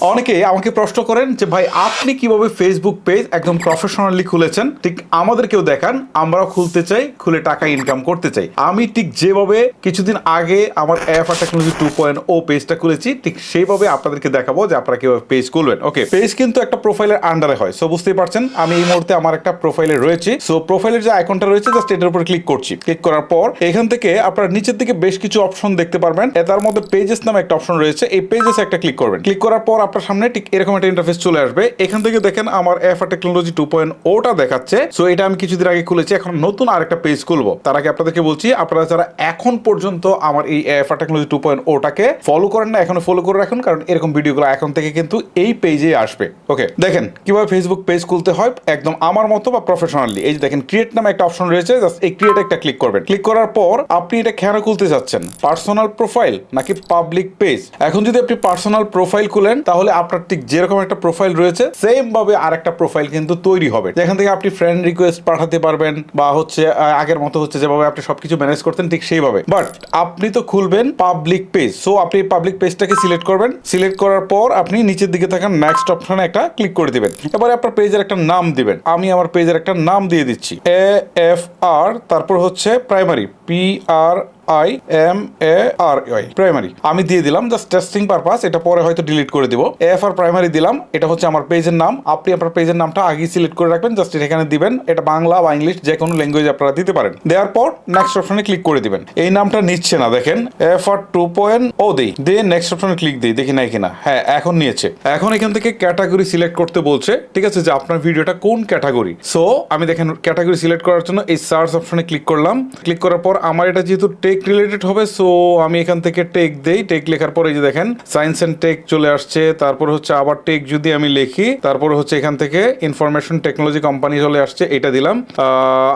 অনেকে আমাকে প্রশ্ন করেন যে, ভাই, আপনি কীভাবে ফেসবুক পেজ একদম প্রফেশনালি খুলেছেন? ঠিক আমাদেরকেও দেখান, আমরাও খুলতে চাই, খুলে টাকা ইনকাম করতে চাই। আমি ঠিক যেভাবে কিছুদিন আগে আমার F R technology two point O পেজটা খুলেছি, ঠিক সেইভাবে আপনাদেরকে দেখাবো যে আপনারা কীভাবে পেজ খুলবেন। ওকে পেজ কিন্তু একটা প্রোফাইলের আন্ডারে হয় সো বুঝতেই পারছেন, আমি এই মুহূর্তে আমার একটা প্রোফাইলে রয়েছি। সো প্রোফাইলের যে আইকনটা রয়েছে জাস্ট এটার উপর ক্লিক করছি। ক্লিক করার পর, এখান থেকে আপনারা নিচের দিকে বেশ কিছু অপশন দেখতে পারবেন। তার মধ্যে পেজেস নামে একটা অপশন রয়েছে, এই পেজেস একটা ক্লিক করবেন। ক্লিক করার পর আপনার সামনে ঠিক এরকম একটা ইন্টারফেস চলে আসবে। এখান থেকে দেখেন আমার F R technology two point ওটা দেখাচ্ছে। সো এটা আমি কিছুদিন আগে খুলেছি, এখন নতুন আরেকটা পেজ খুলবো। তার আগে আপনাদেরকে বলছি, আপনারা যারা এখন পর্যন্ত আমার এই F R technology two point ওটাকে ফলো করেন না, এখনও ফলো করে রাখুন, কারণ এরকম ভিডিওগুলো এখন থেকে কিন্তু এই পেজে আসবে। ওকে দেখেন কীভাবে ফেসবুক পেজ খুলতে হয়, একদম আমার মতো বা প্রফেশনালি এই যে দেখেন ক্রিয়েট নামে একটা অপশন রয়েছে জাস্ট এই ক্রিয়েট একটা ক্লিক করবেন। ক্লিক করার পর আপনি এটা কেন খুলতে যাচ্ছেন পার্সোনাল প্রোফাইল নাকি পাবলিক পেজ এখন যদি আপনি পার্সোনাল প্রোফাইল খুলেন তাহলে আপনার ঠিক যেরকম একটা প্রোফাইল রয়েছে সেম ভাবে আরেকটা প্রোফাইল কিন্তু তৈরি হবে। যেখান থেকে আপনি ফ্রেন্ড রিকোয়েস্ট পাঠাতে পারবেন বা হচ্ছে আগের মতো হচ্ছে যেভাবে আপনি সবকিছু ম্যানেজ করতেন ঠিক সেইভাবে। বাট আপনি তো খুলবেন পাবলিক পেজ সো আপনি পাবলিক পেজটাকে সিলেক্ট করবেন। সিলেক্ট করার পর আপনি নিচের দিকে থাকেন নেক্সট অপশনে একটা ক্লিক করে দিবেন। এবারে আপনার পেজের একটা নাম দিবেন। আমি আমার পেজের একটা নাম দিয়ে দিচ্ছি এ এফ আর তারপর হচ্ছে primary P R I M A R I primary আমি দিয়ে দিলাম জাস্ট টেস্টিং পারপাস এটা পরে হয়তো ডিলিট করে দিব। এফ আর প্রাইমারি দিলাম, এটা হচ্ছে আমার পেজের নাম। আপনি আপনার পেজের নামটা আগেই সিলেক্ট করে রাখবেন জাস্ট এখানে দিবেন। এটা বাংলা বা ইংলিশ যে কোনো ল্যাঙ্গুয়েজ আপনারা দিতে পারেন। দেওয়ার পর নেক্সট অপশনে ক্লিক করে দিবেন। এই নামটা নিচ্ছে না, দেখেন। F R two point O দিই। দিয়ে নেক্সট অপশনে ক্লিক দিই, দেখি নাই কিনা। হ্যাঁ এখন নিয়েছে। এখন এখান থেকে ক্যাটাগরি সিলেক্ট করতে বলছে, ঠিক আছে, যে আপনার ভিডিওটা কোন ক্যাটাগরি সো আমি দেখেন ক্যাটাগরি সিলেক্ট করার জন্য এই সার্চ অপশনে ক্লিক করলাম। ক্লিক করার পর আমার এটা যেহেতু টেক রিলেটেড হবে সো আমি এখান থেকে টেক দেই। টেক লেখার পরে যে দেখেন সায়েন্স এন্ড টেক চলে আসছে। তারপর হচ্ছে আবার টেক যদি আমি লিখি, তারপর হচ্ছে এখান থেকে ইনফরমেশন টেকনোলজি কোম্পানি চলে আসছে, এটা দিলাম।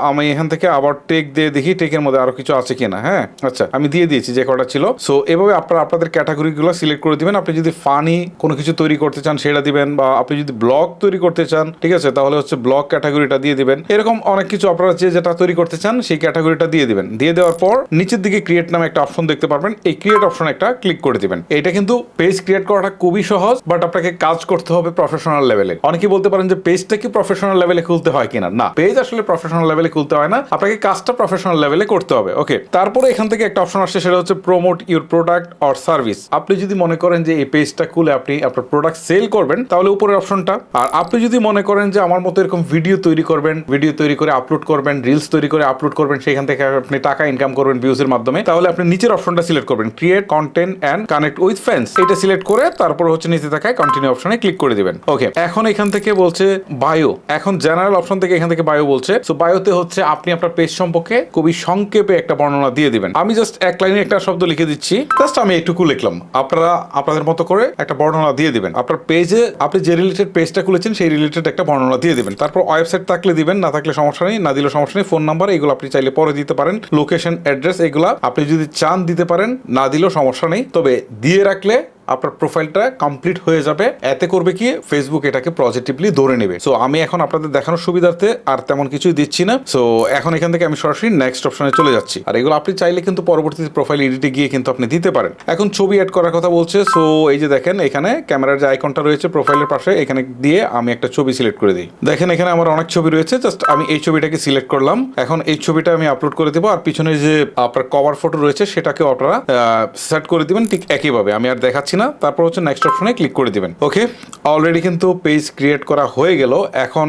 আমি এখান থেকে আবার টেক দিয়ে দেখি টেকের মধ্যে আরও কিছু আছে কিনা হ্যাঁ? আচ্ছা আমি দিয়ে দিয়েছি যে কটা ছিল। সো এভাবে আপনারা আপনাদের ক্যাটাগরিগুলো সিলেক্ট করে দিবেন। আপনি যদি ফানি কোনো কিছু তৈরি করতে চান, সেটা দিবেন, বা আপনি যদি ব্লগ তৈরি করতে চান, ঠিক আছে? তাহলে হচ্ছে ব্লগ ক্যাটাগরিটা দিয়ে দিবেন। এরকম অনেক কিছু আপনারা যে যেটা তৈরি করতে চান, সেই ক্যাটাগরিটা দিয়ে দিবেন। দিয়ে দেওয়ার পর নিচের দিকে ক্রিয়েট নামে একটা অপশন দেখতে পারবেন। এই ক্রিয়েট অপশন একটা ক্লিক করে দিবেন। এটা কিন্তু পেজ ক্রিয়েট করাটা খুবই সহজ বাট আপনাকে কাজ করতে হবে প্রফেশনাল লেভেলে অনেকে বলতে পারেন যে পেজটা কি প্রফেশনাল লেভেলে খুলতে হয় কিনা? না পেজ আসলে প্রফেশনাল লেভেলে খুলতে হয় না। আপনাকে কাজটা প্রফেশনাল লেভেলে করতে হবে। ওকে তারপরে এখান থেকে একটা অপশন আসছে, সেটা হচ্ছে promote your product or service আপনি যদি মনে করেন যে এই পেজটা খুলে আপনি আপনার প্রোডাক্ট সেল করবেন, তাহলে উপরের অপশনটা আর আপনি যদি মনে করেন যে আমার মতো এরকম ভিডিও তৈরি করবেন ভিডিও তৈরি করে আপলোড করবেন রিলস তৈরি করে আপলোড করবেন, সেখান থেকে আপনি টাকা ইনকাম করবেন ভিউজের মাধ্যমে তাহলে আপনি নিচের অপশনটা সিলেক্ট করবেন। Create content and connect with friends এটা সিলেক্ট করে তারপর হচ্ছে নিচে থাকায় কন্টিনিউ অপশনে ক্লিক করে দিবেন। ওকে এখন এখান থেকে বলছে বায়ো এখন জেনারেল অপশন থেকে এখান থেকে বায়ো বলছে। সো বায়োতে হচ্ছে আপনি আপনার পেজ সম্পর্কে খুবই সংক্ষেপে একটা বর্ণনা দিয়ে দিবেন। আমি জাস্ট এক লাইনে একটা শব্দ লিখে দিচ্ছি। জাস্ট আমি একটুকু লিখলাম। আপনারা, আপনাদের মতো করে একটা বর্ণনা দিয়ে দিবেন। আপনার পেজে আপনি যে রিলেটেড পেজটা খুলেছেন, সেই রিলেটেড একটা বর্ণনা দিয়ে দিবেন। তারপর ওয়েবসাইট থাকলে দিবেন, না থাকলে সমস্যা নেই, না দিলে সমস্যা নেই ফোন নাম্বার এগুলো আপনি চাইলে পরে দিতে পারেন। লোকেশন অ্যাড্রেস এগুলো আপনি যদি চান দিতে পারেন না দিলেও সমস্যা নেই। তবে দিয়ে রাখলে আপনার প্রোফাইলটা কমপ্লিট হয়ে যাবে। এতে করবে কি? ফেসবুক এটাকে পজিটিভলি ধরে নেবে। সো আমি এখন আপনাদের দেখানোর সুবিধার্থে আর তেমন কিছুই দিচ্ছি না। সো এখন এখান থেকে আমি সরাসরি নেক্সট অপশনে চলে যাচ্ছি। আর এগুলো আপনি চাইলে কিন্তু পরবর্তীতে প্রোফাইল এডিটে গিয়ে কিন্তু আপনি দিতে পারেন। এখন ছবি অ্যাড করার কথা বলছে। সো এই যে দেখেন, এখানে ক্যামেরার যে আইকনটা রয়েছে প্রোফাইলের পাশে, এখানে দিয়ে আমি একটা ছবি সিলেক্ট করে দিই। দেখেন, এখানে আমার অনেক ছবি রয়েছে। জাস্ট আমি এই ছবিটাকে সিলেক্ট করলাম। এখন এই ছবিটা আমি আপলোড করে দেবো। আর পিছনে যে আপনার কভার ফটো রয়েছে সেটাকে আপনারা সেট করে দিবেন ঠিক একইভাবে। আমি আর দেখাচ্ছি না। তারপর হচ্ছে নেক্সট অপশনে ক্লিক করে দিবেন। ওকে অলরেডি কিন্তু পেজ ক্রিয়েট করা হয়ে গেল। এখন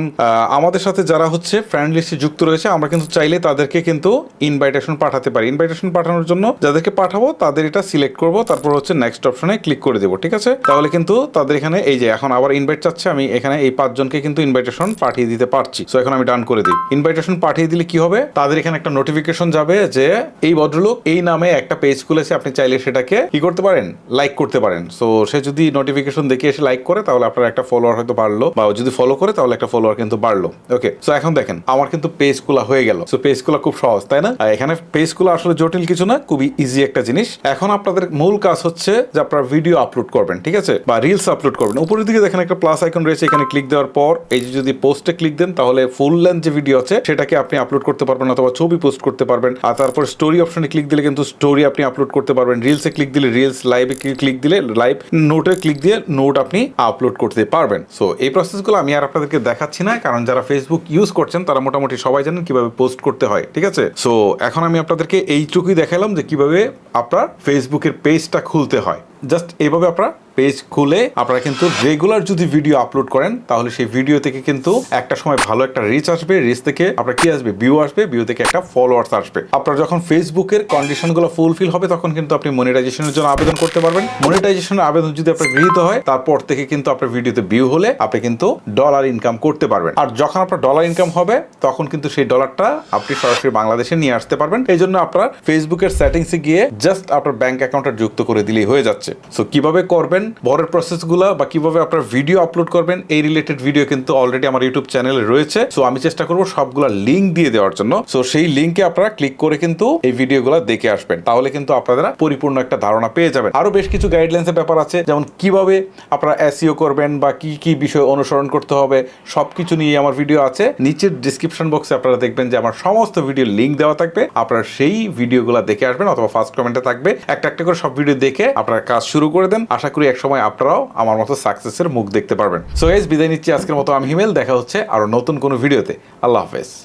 আমাদের সাথে যারা হচ্ছে ফ্রেন্ড লিস্টে যুক্ত রয়েছে, আমরা কিন্তু চাইলে তাদেরকে কিন্তু ইনভাইটেশন পাঠাতে পারি। ইনভাইটেশন পাঠানোর জন্য যাদেরকে পাঠাবো, তাদের এটা সিলেক্ট করব, তারপর হচ্ছে নেক্সট অপশনে ক্লিক করে দেবো, ঠিক আছে? তাহলে কিন্তু তাদের এখানে, এই যে এখন আবার ইনভাইট চাচ্ছে, আমি এখানে এই পাঁচজনকে কিন্তু ইনভাইটেশন পাঠিয়ে দিতে পারছি। সো এখন আমি ডান করে দিই। ইনভাইটেশন পাঠিয়ে দিলে কি হবে? তাদের এখানে একটা নোটিফিকেশন যাবে যে, এই ভদ্রলোক এই নামে একটা পেজ খুলেছে, আপনি চাইলে সেটাকে কি করতে পারেন? লাইক করতে পারেন। সো সে যদি নোটিফিকেশন দেখে এসে লাইক করে, তাহলে আপনার একটা ফলোয়ার হয়তো বাড়লো, বা যদি ফলো করে, তাহলে একটা ফলোয়ার কিন্তু বাড়লো। ওকে সো এখন দেখেন, আমার কিন্তু পেজ খোলা হয়ে গেল। সো পেজ খোলা খুব সহজ, তাই না? এখানে পেজ খোলা আসলে জটিল কিছু না, খুবই ইজি একটা জিনিস। এখন আপনাদের মূল কাজ হচ্ছে যে আপনারা ভিডিও আপলোড করবেন, ঠিক আছে? বা রিলস আপলোড করবেন। উপরের দিকে দেখেন একটা প্লাস আইকন রয়েছে, এখানে ক্লিক দেওয়ার পর, এই যে যদি পোস্টে ক্লিক দেন, তাহলে ফুল লেন্থ যে ভিডিও আছে, সেটাকে আপনি আপলোড করতে পারবেন, অথবা ছবি পোস্ট করতে পারবেন। আর তারপর স্টোরি অপশনে ক্লিক দিলে কিন্তু স্টোরি আপনি আপলোড করতে পারবেন। রিলসে ক্লিক দিলে রিলস লাইভে ক্লিক দিলে লাইভ নোটে ক্লিক দিয়ে নোট আপনি আপলোড করতে পারবেন। সো এই প্রসেসগুলো আমি আর আপনাদেরকে দেখাচ্ছি না, কারণ যারা ফেসবুক ইউজ করছেন, তারা মোটামুটি সবাই জানেন কীভাবে পোস্ট করতে হয়, ঠিক আছে? সো এখন আমি আপনাদেরকে এইটুকুই দেখালাম যে কীভাবে আপনার ফেসবুকের পেজটা খুলতে হয়। জাস্ট এইভাবে আপনারা পেজ খুলে আপনারা কিন্তু রেগুলার যদি ভিডিও আপলোড করেন, তাহলে সেই ভিডিও থেকে কিন্তু একটা সময় ভালো একটা রিচ আসবে রিচ থেকে আপনার কি আসবে? ভিউ আসবে ভিউ থেকে একটা ফলোয়ার্স আসবে। আপনার যখন ফেসবুকের কন্ডিশনগুলো ফুলফিল হবে, তখন কিন্তু আপনি মনিটাইজেশনের জন্য আবেদন করতে পারবেন। মনিটাইজেশনের আবেদন যদি আপনার গৃহীত হয়, তারপর থেকে কিন্তু আপনার ভিডিওতে ভিউ হলে আপনি কিন্তু ডলার ইনকাম করতে পারবেন। আর যখন আপনার ডলার ইনকাম হবে, তখন কিন্তু সেই ডলারটা আপনি সরাসরি বাংলাদেশে নিয়ে আসতে পারবেন। এই জন্য আপনার ফেসবুকের সেটিংসে গিয়ে জাস্ট আপনার ব্যাংক অ্যাকাউন্টটা যুক্ত করে দিলেই হয়ে যাচ্ছে। সো কীভাবে করবেন বড়ের প্রসেসগুলো বা কীভাবে আপনার ভিডিও আপলোড করবেন, এই রিলেটেড ভিডিও কিন্তু অলরেডি আমার ইউটিউব চ্যানেলে রয়েছে। সো আমি চেষ্টা করব সবগুলা লিঙ্ক দিয়ে দেওয়ার জন্য। সো সেই লিঙ্কে আপনারা ক্লিক করে কিন্তু এই ভিডিওগুলো দেখে আসবেন। তাহলে কিন্তু আপনারা পরিপূর্ণ একটা ধারণা পেয়ে যাবেন। আরও বেশ কিছু গাইডলাইন্সের ব্যাপার আছে, যেমন কীভাবে আপনারা এসইও করবেন বা কি কি বিষয় অনুসরণ করতে হবে, সবকিছু নিয়ে আমার ভিডিও আছে। নিচের ডিসক্রিপশন বক্সে আপনারা দেখবেন যে আমার সমস্ত ভিডিও লিঙ্ক দেওয়া থাকবে। আপনারা সেই ভিডিওগুলো দেখে আসবেন অথবা ফার্স্ট কমেন্টে থাকবে। একটা একটা করে সব ভিডিও দেখে আপনারা কাজ শুরু করে দেন। আশা করি এক সময় আপনারাও আমার মতো সাকসেসের মুখ দেখতে পারবেন। সো এস বিদায় নিচ্ছি আজকের মতো। আমি হিমেল। দেখা হচ্ছে আরও নতুন কোনো ভিডিওতে আল্লাহ হাফেজ।